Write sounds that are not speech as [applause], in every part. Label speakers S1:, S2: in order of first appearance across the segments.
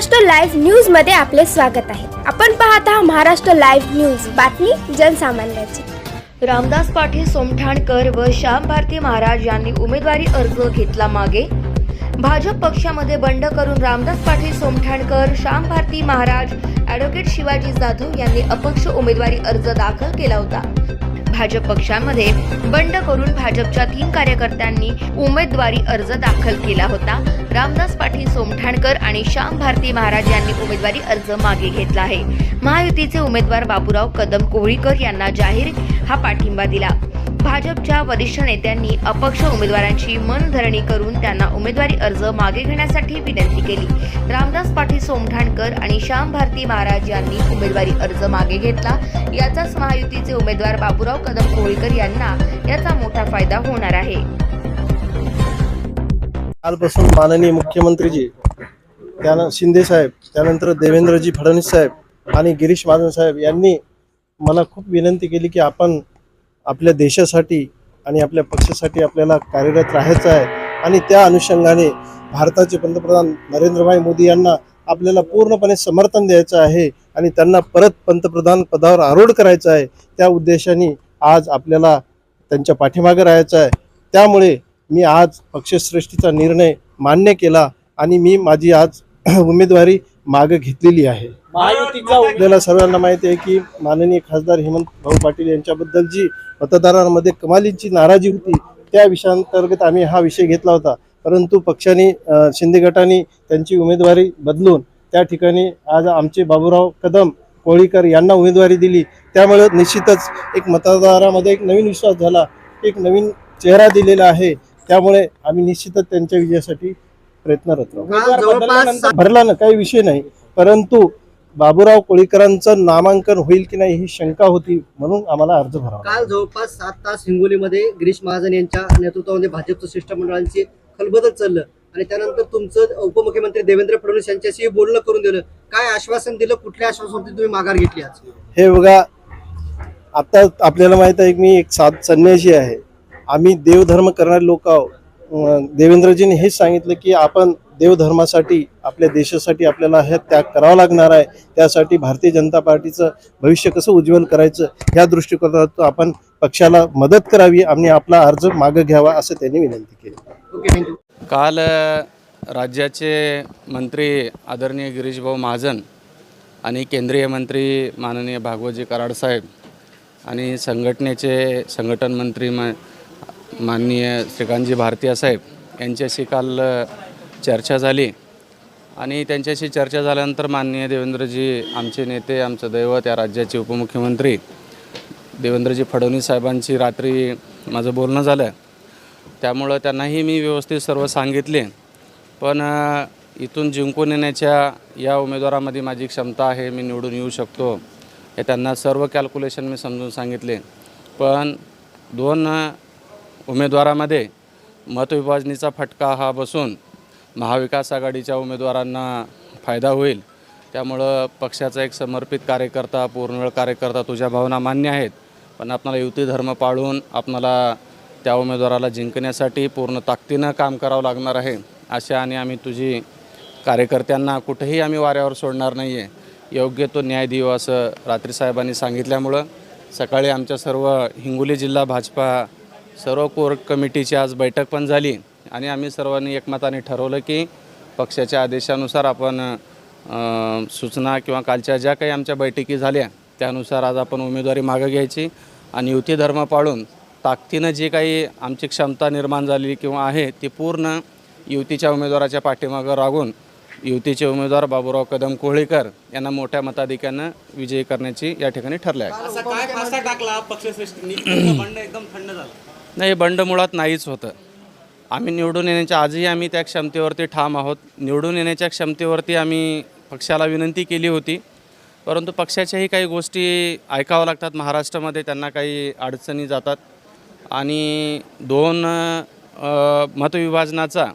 S1: Maharashtra live न्यूजमध्ये आपले स्वागत आहे. आपण पाहत आहात महाराष्ट्र लाईव्ह न्यूज. बातमी जनसामान्याची.
S2: रामदास पाटील सोमठाणकर व श्याम भारती महाराज यांनी उमेदवारी अर्ज घेतला मागे. भाजप पक्षामध्ये बंड करून रामदास पाटील सोमठाणकर श्याम भारती महाराज ॲडव्होकेट शिवाजी जाधव यांनी अपक्ष उमेदवारी अर्ज दाखल केला होता. भाजप पक्षामध्ये बंड करून भाजपच्या तीन कार्यकर्त्यांनी उमेदवारी अर्ज दाखल केला होता. रामदास पाटील सोमठाणकर आणि श्याम भारती महाराज यांनी उमेदवारी अर्ज मागे घेतला आहे. महायुतीचे उमेदवार बाबूराव कदम कोळीकर यांना जाहीर हा पाठिंबा दिला. भाजपच्या वरिष्ठ नेत्यांनी अपक्ष उमेदवारांची मनधरणी करून त्यांना उमेदवारी अर्ज मागे घेण्यासाठी विनंती केली. रामदास पाटील सोमठाणकर आणि श्याम भारती महाराज यांनी उमेदवारी अर्ज मागे घेतला. याचाच महायुतीचे उमेदवार बाबूराव कदम कोळीकर यांना याचा मोठा फायदा होणार आहे.
S3: कालपासून माननीय मुख्यमंत्रीजी त्यानं शिंदे साहेब त्यानंतर देवेंद्रजी फडणवीस साहेब आणि गिरीश महाजन साहेब यांनी मला खूप विनंती केली की आपण आपल्या देशासाठी आणि आपल्या पक्षासाठी आपल्याला कार्यरत राहायचं आहे. आणि त्या अनुषंगाने भारताचे पंतप्रधान नरेंद्रभाई मोदी यांना आपल्याला पूर्णपणे समर्थन द्यायचं आहे आणि त्यांना परत पंतप्रधान पदावर आरूढ करायचं आहे. त्या उद्देशाने आज आपल्याला त्यांच्या पाठीमागे राहायचं आहे. त्यामुळे मी आज पक्षश्रेष्ठीचा निर्णय मान्य केला आणि मी माझी आज [clears throat] उमेदवारी मागे घेतलेली आहे.
S4: महायुतीचा
S3: आपल्याला सर्वांना माहिती आहे की माननीय खासदार हेमंत भाऊ पाटील यांच्याबद्दल जी मतदारांमध्ये कमालीची नाराजी होती त्या विषयांतर्गत आम्ही हा विषय घेतला होता. परंतु पक्षाने शिंदे गटाने त्यांची उमेदवारी बदलून त्या ठिकाणी आज आमचे बाबूराव कदम कोळीकर यांना उमेदवारी दिली. त्यामुळे निश्चितच एक मतदारामध्ये एक नवीन विश्वास झाला एक नवीन चेहरा दिलेला आहे. त्यामुळे आम्ही निश्चितच त्यांच्या विजयासाठी प्रयत्नरत राहू. भरला ना काही विषय नाही. परंतु बाबूराव कोळीकरांचं नामांकन होईल की नाही ही शंका होती म्हणून आम्हाला अर्ज भरावा
S4: काल जवळपास सात तास हिंगोलीमध्ये गिरीश महाजन यांच्या नेतृत्वामध्ये भाजपचं शिष्टमंडळांची खलबदल चाललं. आणि त्यानंतर तुमचं उपमुख्यमंत्री देवेंद्र फडणवीस यांच्याशी बोलणं करून दिलं. काय आश्वासन दिलं? कुठल्या आश्वासनावरती तुम्ही माघार घेतली आज?
S3: हे बघा आता आपल्याला माहीत आहे की मी एक साध संन्यासी आहे. आम्ही देवधर्म करणारे लोक आहोत. देवेंद्रजींनी हेच सांगितलं की आपण देवधर्मासाठी आपल्या देशासाठी आपल्याला हे त्याग करावा लागणार आहे. त्यासाठी भारतीय जनता पार्टीचं भविष्य कसं उज्ज्वल करायचं ह्या दृष्टिकोनातून आपण पक्षाला मदत करावी आणि आपला अर्ज मागं घ्यावा असं त्यांनी विनंती केली.
S4: ओके थँक्यू
S5: काल राज्याचे मंत्री आदरणीय गिरीशभाऊ महाजन आणि केंद्रीय मंत्री माननीय भागवतजी कराड साहेब आणि संघटनेचे संघटन मंत्री मा माननीय श्रीकांतजी भारतीय साहेब यांच्याशी काल चर्चा झाली. आणि त्यांच्याशी चर्चा झाल्यानंतर माननीय देवेंद्रजी आमचे नेते आमचं दैवत या राज्याचे उपमुख्यमंत्री देवेंद्रजी फडणवीस साहेबांची रात्री माझं बोलणं झालं. त्यामुळं त्यांनाही मी व्यवस्थित सर्व सांगितले. पण इथून जिंकून येण्याच्या या उमेदवारामध्ये माझी क्षमता आहे मी निवडून येऊ शकतो हे त्यांना सर्व कॅल्क्युलेशन मी समजून सांगितले. पण दोन उमेदवारामध्ये मतविभाजनीचा फटका हा बसून महाविकास आघाडीच्या उमेदवारांना फायदा होईल. त्यामुळं पक्षाचा एक समर्पित कार्यकर्ता पूर्णवेळ कार्यकर्ता तुझ्या भावना मान्य आहेत. पण आपणाला युती धर्म पाळून आपणाला त्या उमेदवाराला जिंकण्यासाठी पूर्ण ताकदीनं काम करावं लागणार आहे. अशा आणि आम्ही तुझी कार्यकर्त्यांना कुठेही आम्ही वाऱ्यावर सोडणार नाही आहे योग्य तो न्याय देऊ असं रात्री साहेबांनी सांगितल्यामुळं सकाळी आमच्या सर्व हिंगोली जिल्हा भाजपा सर्व कोर कमिटीची आज बैठक पण झाली आणि आम्ही सर्वांनी एकमताने ठरवलं की पक्षाच्या आदेशानुसार आपण सूचना किंवा कालच्या ज्या काही आमच्या बैठकी झाल्या त्यानुसार आज आपण उमेदवारी मागं घ्यायची आणि युती धर्म पाळून ताकदीनं जी काही आमची क्षमता निर्माण झालेली किंवा आहे ती पूर्ण युतीच्या उमेदवाराच्या पाठीमागं राहून युतीचे उमेदवार बाबूराव कदम कोहळीकर यांना मोठ्या मताधिक्यानं विजयी करण्याची या ठिकाणी ठरले आहे नाही बंड मुळात नाहीच होतं. आम्ही निवडून येण्याच्या आजही आम्ही त्या क्षमतेवरती ठाम आहोत. निवडून येण्याच्या क्षमतेवरती आम्ही पक्षाला विनंती केली होती. परंतु पक्षाच्याही काही गोष्टी ऐकाव्या लागतात. महाराष्ट्रामध्ये त्यांना काही अडचणी जातात. आणि दोन मतविभाजनाचा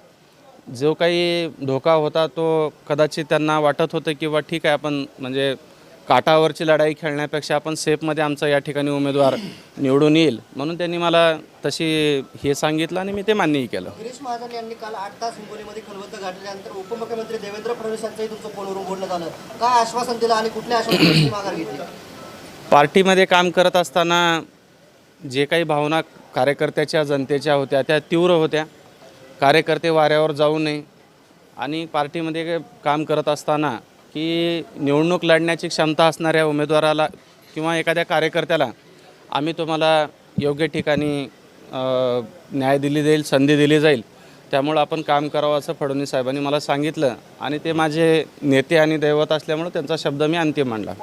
S5: जो काही धोका होता तो कदाचित त्यांना वाटत होतं किंवा ठीक आहे आपण म्हणजे काटावरची लढाई खेळण्यापेक्षा आपण सेफमध्ये आमचा या ठिकाणी उमेदवार निवडून येईल. म्हणून त्यांनी मला तशी हे सांगितलं आणि मी ते मान्यही केलं.
S4: गिरीश महाजन यांनी काल आठ तास हिंगोलीमध्ये खलबत्त घातल्यानंतर उपमुख्यमंत्री देवेंद्र फडणवीस यांचंही तुमचं फोनवरून बोलणं झालं. काय आश्वासन दिलं आणि कुठल्या आश्वासनाची माघार घेतली?
S5: पार्टीमध्ये काम करत असताना जे काही भावना कार्यकर्त्याच्या जनतेच्या होत्या त्या तीव्र होत्या. कार्यकर्ते वाऱ्यावर जाऊ नये. आणि पार्टीमध्ये काम करत असताना की निवडणूक लढण्याची क्षमता असणाऱ्या उमेदवाराला किंवा एखाद्या कार्यकर्त्याला आम्ही तुम्हाला योग्य ठिकाणी न्याय दिली जाईल संधी दिली जाईल त्यामुळं आपण काम करावं असं फडणवीस साहेबांनी मला सांगितलं. आणि ते माझे नेते आणि दैवत असल्यामुळं त्यांचा शब्द मी अंतिम मांडला.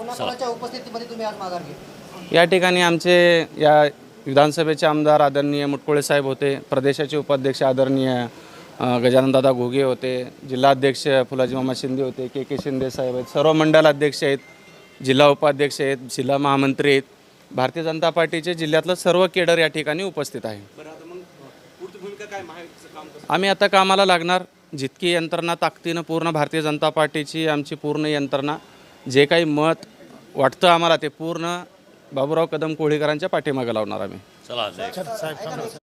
S5: या ठिकाणी आमचे या विधानसभेचे आमदार आदरणीय मुटकुळे साहेब होते प्रदेशाचे उपाध्यक्ष आदरणीय गजाननदादा घोगे होते जिल्हाध्यक्ष फुलाजी मामा शिंदे होते के के शिंदे साहेब आहेत सर्व मंडल अध्यक्ष आहेत जिल्हा उपाध्यक्ष आहेत जिल्हा महामंत्री आहेत. भारतीय जनता पार्टीचे जिल्ह्यातलं सर्व केडर या ठिकाणी उपस्थित आहे.
S6: बरं आता मग पुढची भूमिका काय? महायुतीचं काम कसं?
S5: आम्ही आता कामाला लागणार. जितकी यंत्रणा ताकदीनं पूर्ण भारतीय जनता पार्टीची आमची पूर्ण यंत्रणा जे काही मत वाटतं आम्हाला ते पूर्ण बाबूराव कदम कोळीकरांच्या पाठीमागे लावणार आम्ही.
S7: Subscribe